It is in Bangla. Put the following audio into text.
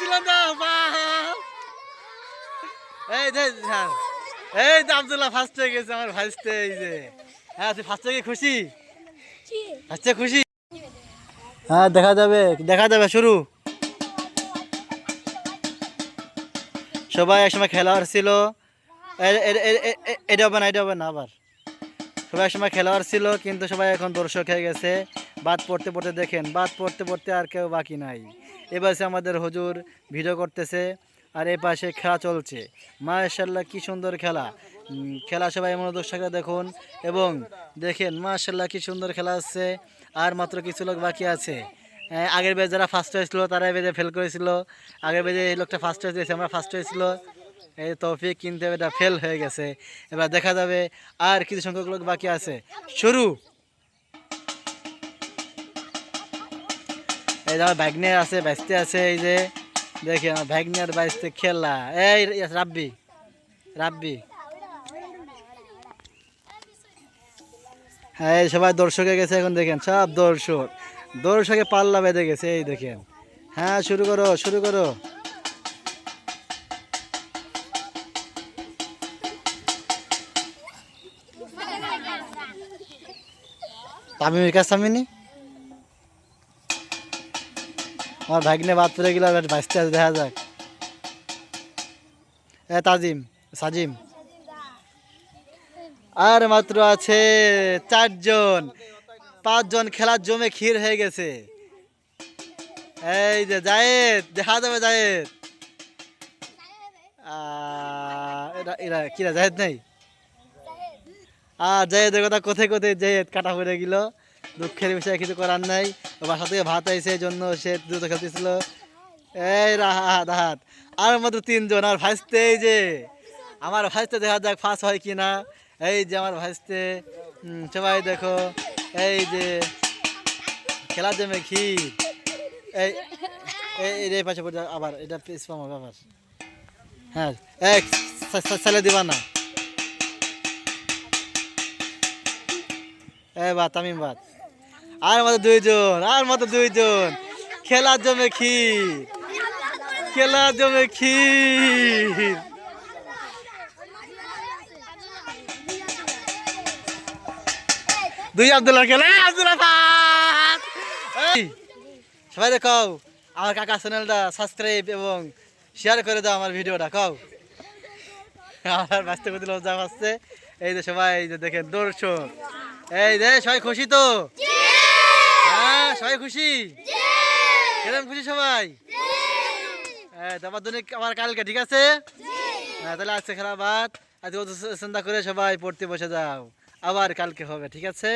সিলাম দাও বাহ এই হ্যাঁ। এই ফার্স্ট আমার এই যে। হ্যাঁ তুই ফার্স্ট খুশি? খুশি? হ্যাঁ দেখা যাবে দেখা যাবে, শুরু। সবাই একসময় খেলোয়াড় ছিল। এটা হবে না, এটা হবে না, আবার। সবাই একসময় খেলোয়াড় ছিল, কিন্তু সবাই এখন দর্শক হয়ে গেছে। বাদ পড়তে পড়তে দেখেন, বাদ পড়তে পড়তে আর কেউ বাকি নাই। সে আমাদের হুজুর ভিডিও করতেছে আর এই পাশে খেলা চলছে। মাশাল্লাহ কি সুন্দর খেলা। খেলা সবাই মনোযোগ সহকারে দেখুন এবং দেখেন মাশাল্লাহ কি সুন্দর খেলা আসছে আর মাত্র কিছু লোক বাকি আছে। আগের বেজ যারা ফার্স্ট হয়েছিল তারা বেজে ফেল করেছিল। আগের বেজে এই লোকটা ফার্স্ট হয়েছে আমরা ফার্স্ট হয়েছিল এই তৌফিক কিন্তু এটা ফেল হয়ে গেছে। এবার দেখা যাবে আর কিছু সংখ্যক লোক বাকি আছে। শুরু। এই আমার ভাগ্নে আছে ব্যস্তে আছে, এই যে, দেখি, আমার ভাগ্নে আর খেলা। এই রাব্বি রাব্বি। হ্যাঁ এই সবাই দর্শকে গেছে এখন, দেখেন, সব দর্শক। দর্শকে পাল্লা বেঁধে গেছে, এই দেখেন। হ্যাঁ শুরু করো শুরু করো। তামিমের কাছে তামিনি আমার ভাগ্নে বাদ পড়ে গেল বাঁচতে আছে দেখা যাক। এ তাজিম সাজিম। আর মাত্র আছে চারজন। পাঁচজন খেলার জমে ক্ষীর হয়ে গেছে। এই যে জায়েদ দেখা যাবে জায়েদ। এরা কিরা জায়েদ নেই? আর জায়েদের কথা কোথায় কোথায় জায়েদ কাটা পড়ে গেল। দুঃখের বিষয়ে কিছু করার নাই। বাসা থেকে ভাত আইছে এই জন্য সে দ্রুত খেলতেছিল। এই রাহাত হাত আর মাত্র তিনজন আর ভাইসতে এই যে। আমার ভাইসতে দেখা যাক ফাঁস হয় কি না। এই যে আমার ভাইসতে। হুম, সবাই দেখো এই যে খেলা জমে ক্ষীর এই এই পাশে পড়ে আবার এটা পিস হবে আবার। হ্যাঁ এক ছেলে দিবা না। এ বা তামিম বাদ আর মাত্র দুইজন, আর মাত্র দুইজন। খেলা জমে ক্ষীর। খেলা জমে ক্ষীর। দুই আব্দুল্লাহ খেলা। আব্দুল্লাহ সবাই দেখো আমার কাকা চ্যানেলটা সাবস্ক্রাইব এবং শেয়ার করে দাও আমার ভিডিওটা, কও। আমার বাঁচতে করতে লজ্জা এই যে সবাই যে দেখেন দর্শক। এই যে সবাই খুশি তো? সবাই খুশি? কিরম খুশি সবাই? হ্যাঁ তোমার জন্য আবার কালকে ঠিক আছে? হ্যাঁ তাহলে আজকে খেলা বাদ আজকে চিন্তা করে সবাই পড়তে বসে যাও। আবার কালকে হবে ঠিক আছে?